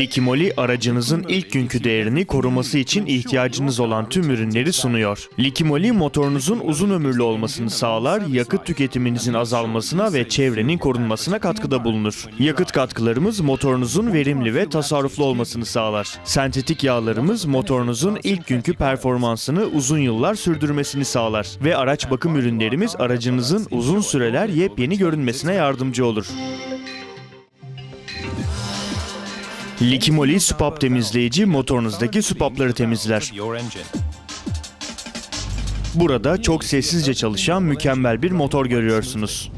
Likimoli aracınızın ilk günkü değerini koruması için ihtiyacınız olan tüm ürünleri sunuyor. Likimoli motorunuzun uzun ömürlü olmasını sağlar, yakıt tüketiminizin azalmasına ve çevrenin korunmasına katkıda bulunur. Yakıt katkılarımız motorunuzun verimli ve tasarruflu olmasını sağlar. Sentetik yağlarımız motorunuzun ilk günkü performansını uzun yıllar sürdürmesini sağlar ve araç bakım ürünlerimiz aracınızın uzun süreler yepyeni görünmesine yardımcı olur. Likimoli Supap temizleyici motorunuzdaki supapları temizler. Burada çok sessizce çalışan mükemmel bir motor görüyorsunuz.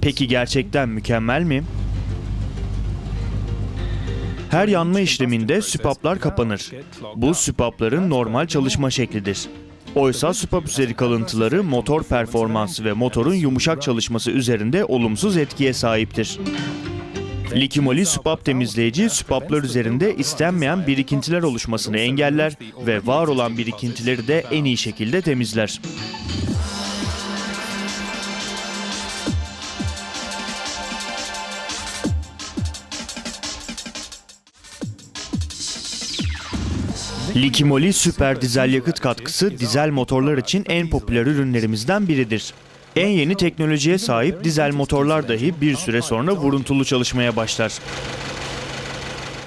Peki gerçekten mükemmel mi? Her yanma işleminde süpaplar kapanır. Bu süpapların normal çalışma şeklidir. Oysa süpap üzeri kalıntıları motor performansı ve motorun yumuşak çalışması üzerinde olumsuz etkiye sahiptir. Likimoli süpap temizleyici süpaplar üzerinde istenmeyen birikintiler oluşmasını engeller ve var olan birikintileri de en iyi şekilde temizler. Likimoli süper dizel yakıt katkısı dizel motorlar için en popüler ürünlerimizden biridir. En yeni teknolojiye sahip dizel motorlar dahi bir süre sonra vuruntulu çalışmaya başlar.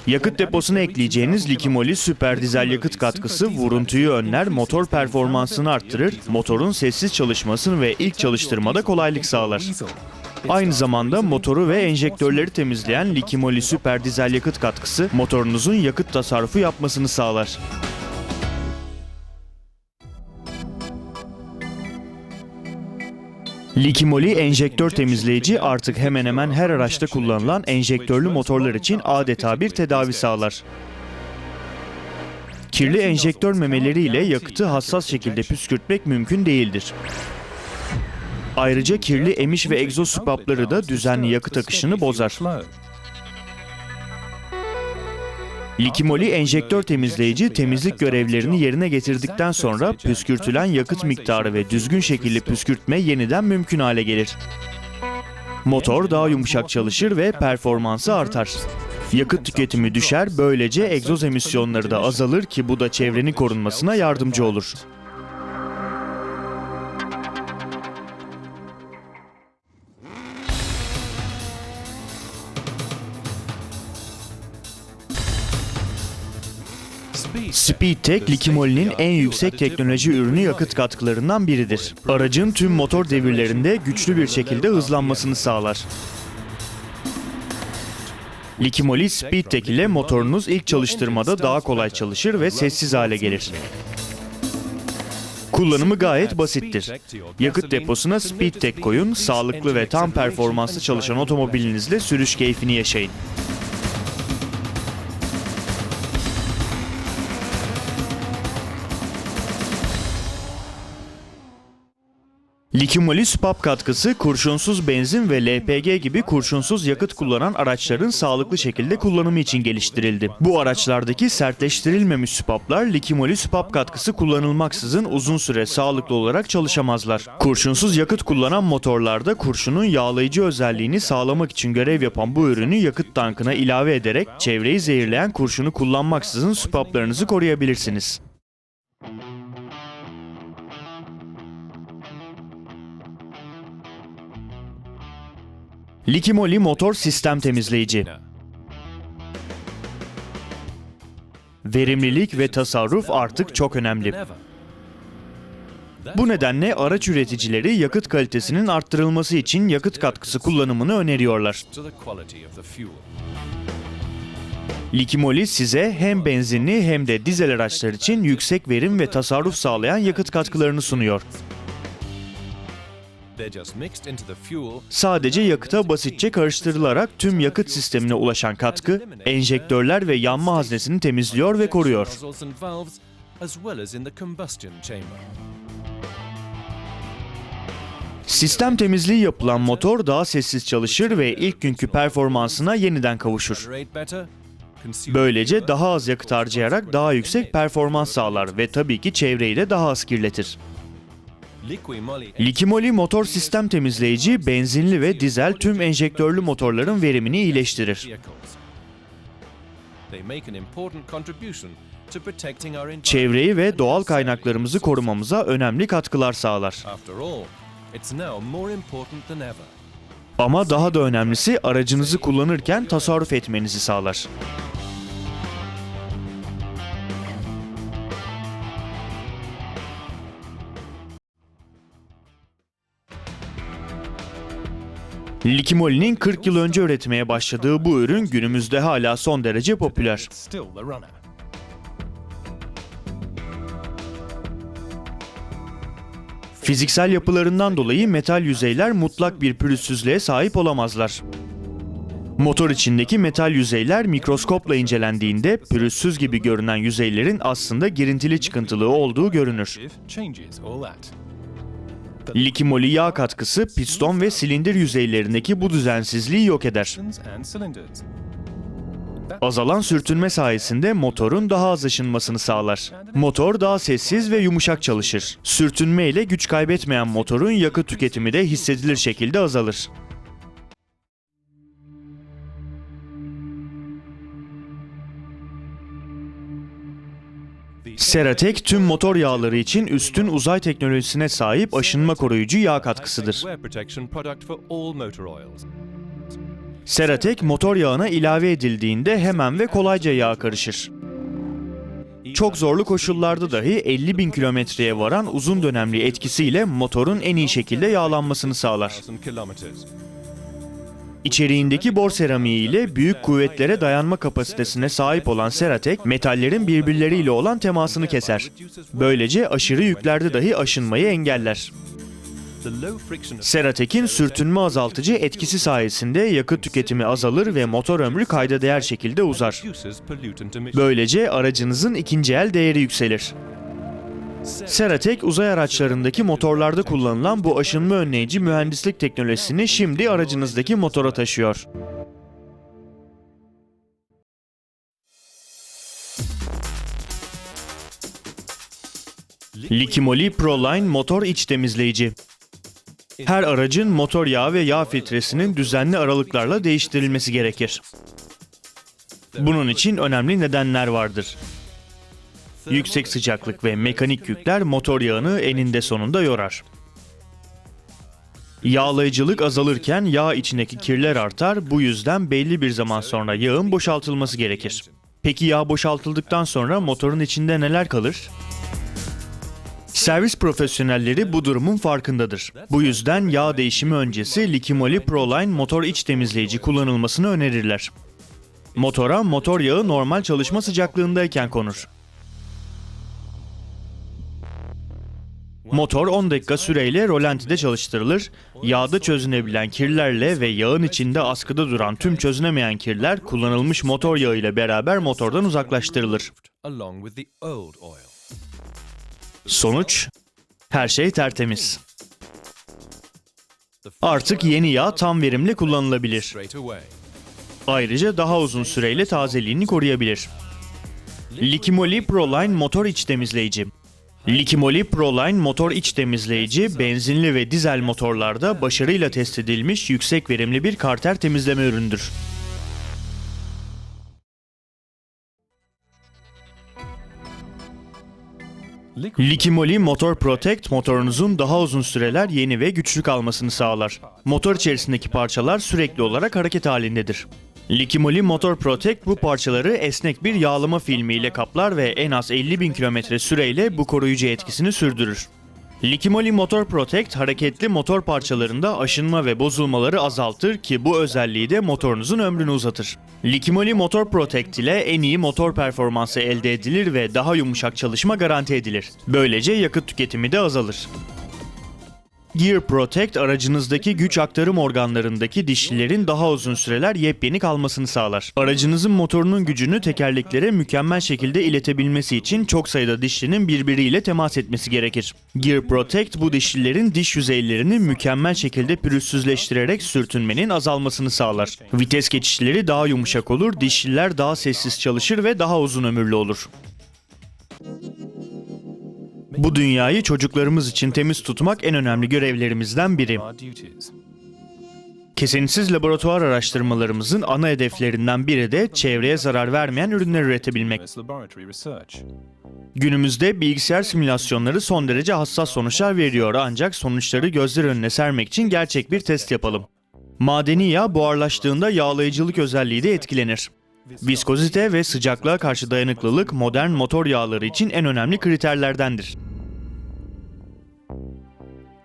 Yakıt deposuna ekleyeceğiniz Likimoli süper dizel yakıt katkısı vuruntuyu önler, motor performansını arttırır, motorun sessiz çalışmasını ve ilk çalıştırmada kolaylık sağlar. Aynı zamanda motoru ve enjektörleri temizleyen Likimoli süper dizel yakıt katkısı motorunuzun yakıt tasarrufu yapmasını sağlar. Likimoli enjektör temizleyici artık hemen hemen her araçta kullanılan enjektörlü motorlar için adeta bir tedavi sağlar. Kirli enjektör memeleriyle yakıtı hassas şekilde püskürtmek mümkün değildir. Ayrıca kirli emiş ve egzoz süpapları da düzenli yakıt akışını bozar. Likimoli enjektör temizleyici temizlik görevlerini yerine getirdikten sonra püskürtülen yakıt miktarı ve düzgün şekilde püskürtme yeniden mümkün hale gelir. Motor daha yumuşak çalışır ve performansı artar. Yakıt tüketimi düşer, böylece egzoz emisyonları da azalır ki bu da çevrenin korunmasına yardımcı olur. Speedtech, Likimoli'nin en yüksek teknoloji ürünü yakıt katkılarından biridir. Aracın tüm motor devirlerinde güçlü bir şekilde hızlanmasını sağlar. Likimoli Speedtech ile motorunuz ilk çalıştırmada daha kolay çalışır ve sessiz hale gelir. Kullanımı gayet basittir. Yakıt deposuna Speedtech koyun, sağlıklı ve tam performanslı çalışan otomobilinizle sürüş keyfini yaşayın. Likimoli süpap katkısı kurşunsuz benzin ve LPG gibi kurşunsuz yakıt kullanan araçların sağlıklı şekilde kullanımı için geliştirildi. Bu araçlardaki sertleştirilmemiş süpaplar likimoli süpap katkısı kullanılmaksızın uzun süre sağlıklı olarak çalışamazlar. Kurşunsuz yakıt kullanan motorlarda kurşunun yağlayıcı özelliğini sağlamak için görev yapan bu ürünü yakıt tankına ilave ederek çevreyi zehirleyen kurşunu kullanmaksızın süpaplarınızı koruyabilirsiniz. Likimoli motor sistem temizleyici. Verimlilik ve tasarruf artık çok önemli. Bu nedenle araç üreticileri yakıt kalitesinin arttırılması için yakıt katkısı kullanımını öneriyorlar. Likimoli size hem benzinli hem de dizel araçlar için yüksek verim ve tasarruf sağlayan yakıt katkılarını sunuyor. Sadece yakıta basitçe karıştırılarak tüm yakıt sistemine ulaşan katkı, enjektörler ve yanma haznesini temizliyor ve koruyor. Sistem temizliği yapılan motor daha sessiz çalışır ve ilk günkü performansına yeniden kavuşur. Böylece daha az yakıt harcayarak daha yüksek performans sağlar ve tabii ki çevreyi de daha az kirletir. Likimoli motor sistem temizleyici benzinli ve dizel tüm enjektörlü motorların verimini iyileştirir. Çevreyi ve doğal kaynaklarımızı korumamıza önemli katkılar sağlar. Ama daha da önemlisi aracınızı kullanırken tasarruf etmenizi sağlar. Likimoli'nin 40 yıl önce üretmeye başladığı bu ürün günümüzde hala son derece popüler. Fiziksel yapılarından dolayı metal yüzeyler mutlak bir pürüzsüzlüğe sahip olamazlar. Motor içindeki metal yüzeyler mikroskopla incelendiğinde pürüzsüz gibi görünen yüzeylerin aslında girintili çıkıntılı olduğu görünür. Likimoli katkısı piston ve silindir yüzeylerindeki bu düzensizliği yok eder. Azalan sürtünme sayesinde motorun daha az ışınmasını sağlar. Motor daha sessiz ve yumuşak çalışır. Sürtünme ile güç kaybetmeyen motorun yakıt tüketimi de hissedilir şekilde azalır. Seratek tüm motor yağları için üstün uzay teknolojisine sahip aşınma koruyucu yağ katkısıdır. Seratek motor yağına ilave edildiğinde hemen ve kolayca yağ karışır. Çok zorlu koşullarda dahi 50 bin kilometreye varan uzun dönemli etkisiyle motorun en iyi şekilde yağlanmasını sağlar. 1000 kilometers. İçeriğindeki bor seramiği ile büyük kuvvetlere dayanma kapasitesine sahip olan Seratek, metallerin birbirleriyle olan temasını keser. Böylece aşırı yüklerde dahi aşınmayı engeller. Seratek'in sürtünme azaltıcı etkisi sayesinde yakıt tüketimi azalır ve motor ömrü kayda değer şekilde uzar. Böylece aracınızın ikinci el değeri yükselir. Seratek uzay araçlarındaki motorlarda kullanılan bu aşınma önleyici mühendislik teknolojisini şimdi aracınızdaki motora taşıyor. Likimoli Proline motor iç temizleyici. Her aracın motor yağı ve yağ filtresinin düzenli aralıklarla değiştirilmesi gerekir. Bunun için önemli nedenler vardır. Yüksek sıcaklık ve mekanik yükler motor yağını eninde sonunda yorar. Yağlayıcılık azalırken yağ içindeki kirler artar, bu yüzden belli bir zaman sonra yağın boşaltılması gerekir. Peki yağ boşaltıldıktan sonra motorun içinde neler kalır? Servis profesyonelleri bu durumun farkındadır. Bu yüzden yağ değişimi öncesi Likimoli Proline motor iç temizleyici kullanılmasını önerirler. Motora motor yağı normal çalışma sıcaklığındayken konur. Motor 10 dakika süreyle rolantide çalıştırılır. Yağda çözünebilen kirlerle ve yağın içinde askıda duran tüm çözünemeyen kirler kullanılmış motor yağı ile beraber motordan uzaklaştırılır. Sonuç her şey tertemiz. Artık yeni yağ tam verimli kullanılabilir. Ayrıca daha uzun süreyle tazeliğini koruyabilir. Likimoli Proline motor iç temizleyici. Likimoli Proline motor iç temizleyici, benzinli ve dizel motorlarda başarıyla test edilmiş yüksek verimli bir karter temizleme üründür. Likimoli Motor Protect motorunuzun daha uzun süreler yeni ve güçlü kalmasını sağlar. Motor içerisindeki parçalar sürekli olarak hareket halindedir. Likimoli Motor Protect bu parçaları esnek bir yağlama filmi ile kaplar ve en az 50 bin kilometre süreyle bu koruyucu etkisini sürdürür. Likimoli Motor Protect hareketli motor parçalarında aşınma ve bozulmaları azaltır ki bu özelliği de motorunuzun ömrünü uzatır. Likimoli Motor Protect ile en iyi motor performansı elde edilir ve daha yumuşak çalışma garanti edilir. Böylece yakıt tüketimi de azalır. Gear Protect aracınızdaki güç aktarım organlarındaki dişlilerin daha uzun süreler yepyeni kalmasını sağlar. Aracınızın motorunun gücünü tekerleklere mükemmel şekilde iletebilmesi için çok sayıda dişlinin birbiriyle temas etmesi gerekir. Gear Protect bu dişlilerin diş yüzeylerini mükemmel şekilde pürüzsüzleştirerek sürtünmenin azalmasını sağlar. Vites geçişleri daha yumuşak olur, dişliler daha sessiz çalışır ve daha uzun ömürlü olur. Bu dünyayı çocuklarımız için temiz tutmak en önemli görevlerimizden biri. Kesintisiz laboratuvar araştırmalarımızın ana hedeflerinden biri de çevreye zarar vermeyen ürünler üretebilmek. Günümüzde bilgisayar simülasyonları son derece hassas sonuçlar veriyor ancak sonuçları gözler önüne sermek için gerçek bir test yapalım. Madeni yağ buharlaştığında yağlayıcılık özelliği de etkilenir. Viskozite ve sıcaklığa karşı dayanıklılık modern motor yağları için en önemli kriterlerdendir.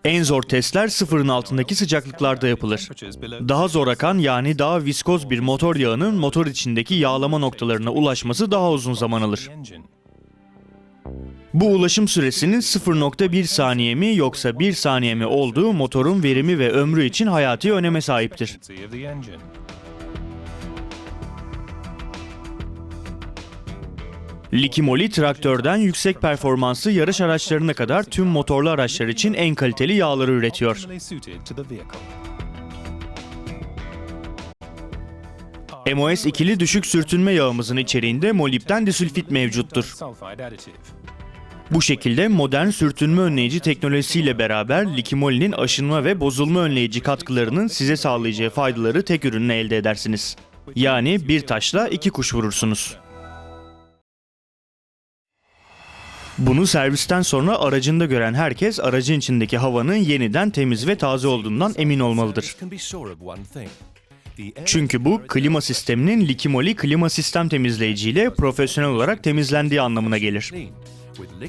En zor testler sıfırın altındaki sıcaklıklarda yapılır. Daha zor akan yani daha viskoz bir motor yağının motor içindeki yağlama noktalarına ulaşması daha uzun zaman alır. Bu ulaşım süresinin 0.1 saniye mi yoksa 1 saniye mi olduğu motorun verimi ve ömrü için hayati öneme sahiptir. Likimoli traktörden yüksek performanslı yarış araçlarına kadar tüm motorlu araçlar için en kaliteli yağları üretiyor. MOS ikili düşük sürtünme yağımızın içeriğinde molibden disülfit mevcuttur. Bu şekilde modern sürtünme önleyici teknolojisiyle beraber Likimoli'nin aşınma ve bozulma önleyici katkılarının size sağlayacağı faydaları tek ürünle elde edersiniz. Yani bir taşla iki kuş vurursunuz. Bunu servisten sonra aracında gören herkes aracın içindeki havanın yeniden temiz ve taze olduğundan emin olmalıdır. Çünkü bu klima sisteminin Likimoli klima sistem temizleyici ile profesyonel olarak temizlendiği anlamına gelir.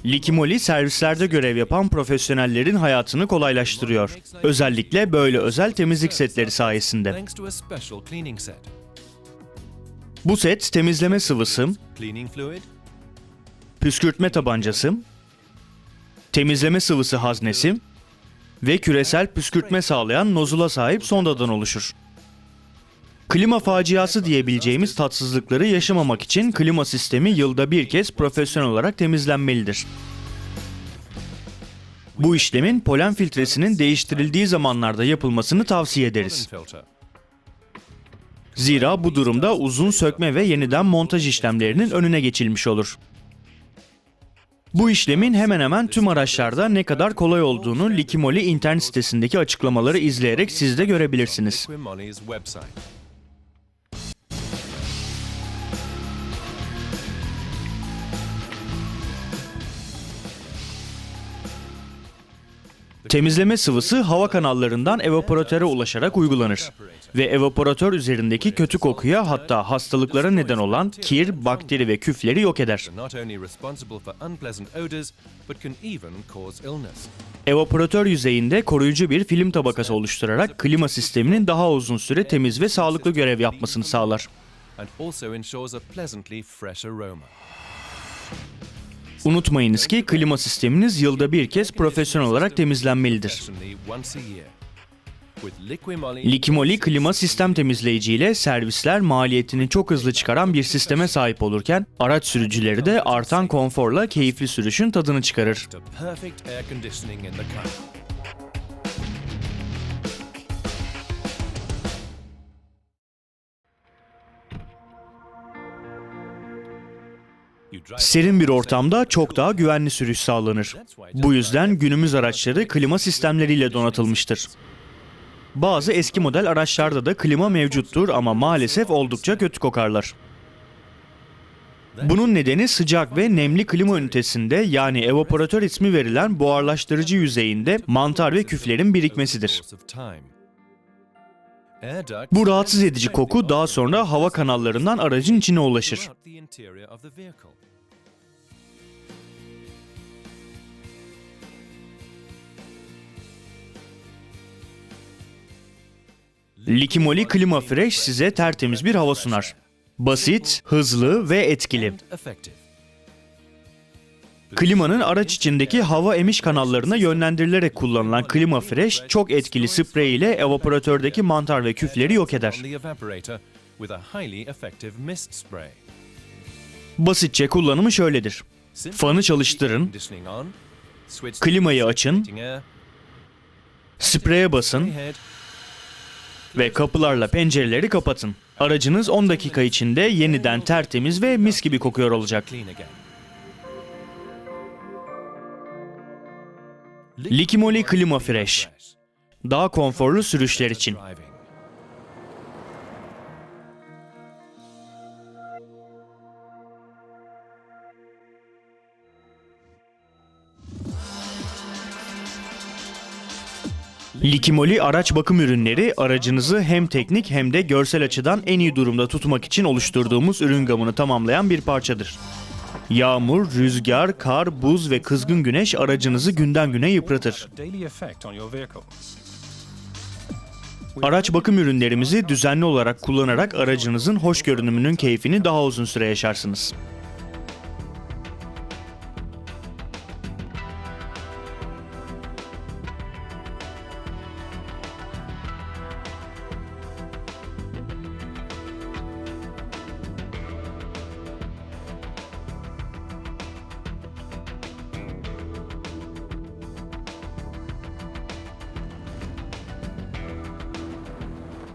Likimoli servislerde görev yapan profesyonellerin hayatını kolaylaştırıyor. Özellikle böyle özel temizlik setleri sayesinde. Bu set temizleme sıvısı, püskürtme tabancası, temizleme sıvısı haznesi ve küresel püskürtme sağlayan nozula sahip sondadan oluşur. Klima faciası diyebileceğimiz tatsızlıkları yaşamamak için klima sistemi yılda bir kez profesyonel olarak temizlenmelidir. Bu işlemin polen filtresinin değiştirildiği zamanlarda yapılmasını tavsiye ederiz. Zira bu durumda uzun sökme ve yeniden montaj işlemlerinin önüne geçilmiş olur. Bu işlemin hemen hemen tüm araçlarda ne kadar kolay olduğunu Likimoli internet sitesindeki açıklamaları izleyerek siz de görebilirsiniz. Temizleme sıvısı hava kanallarından evaporatöre ulaşarak uygulanır ve evaporatör üzerindeki kötü kokuya hatta hastalıklara neden olan kir, bakteri ve küfleri yok eder. Evaporatör yüzeyinde koruyucu bir film tabakası oluşturarak klima sisteminin daha uzun süre temiz ve sağlıklı görev yapmasını sağlar. Unutmayınız ki klima sisteminiz yılda bir kez profesyonel olarak temizlenmelidir. Liquimoli, klima sistem temizleyici ile servisler maliyetini çok hızlı çıkaran bir sisteme sahip olurken araç sürücüleri de artan konforla keyifli sürüşün tadını çıkarır. Serin bir ortamda çok daha güvenli sürüş sağlanır. Bu yüzden günümüz araçları klima sistemleriyle donatılmıştır. Bazı eski model araçlarda da klima mevcuttur ama maalesef oldukça kötü kokarlar. Bunun nedeni sıcak ve nemli klima ünitesinde yani evaporatör ismi verilen buharlaştırıcı yüzeyinde mantar ve küflerin birikmesidir. Bu rahatsız edici koku daha sonra hava kanallarından aracın içine ulaşır. Likimoli Klima Fresh size tertemiz bir hava sunar. Basit, hızlı ve etkili. Klimanın araç içindeki hava emiş kanallarına yönlendirilerek kullanılan Klima Fresh çok etkili sprey ile evaporatördeki mantar ve küfleri yok eder. Basitçe kullanımı şöyledir. Fanı çalıştırın, klimayı açın, spreye basın ve kapılarla pencereleri kapatın. Aracınız 10 dakika içinde yeniden tertemiz ve mis gibi kokuyor olacak. Likimoli Klima Fresh. Daha konforlu sürüşler için. Likimoli araç bakım ürünleri aracınızı hem teknik hem de görsel açıdan en iyi durumda tutmak için oluşturduğumuz ürün gamını tamamlayan bir parçadır. Yağmur, rüzgar, kar, buz ve kızgın güneş aracınızı günden güne yıpratır. Araç bakım ürünlerimizi düzenli olarak kullanarak aracınızın hoş görünümünün keyfini daha uzun süre yaşarsınız.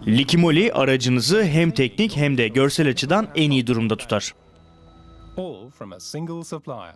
Likimoli aracınızı hem teknik hem de görsel açıdan en iyi durumda tutar. All from a single supplier.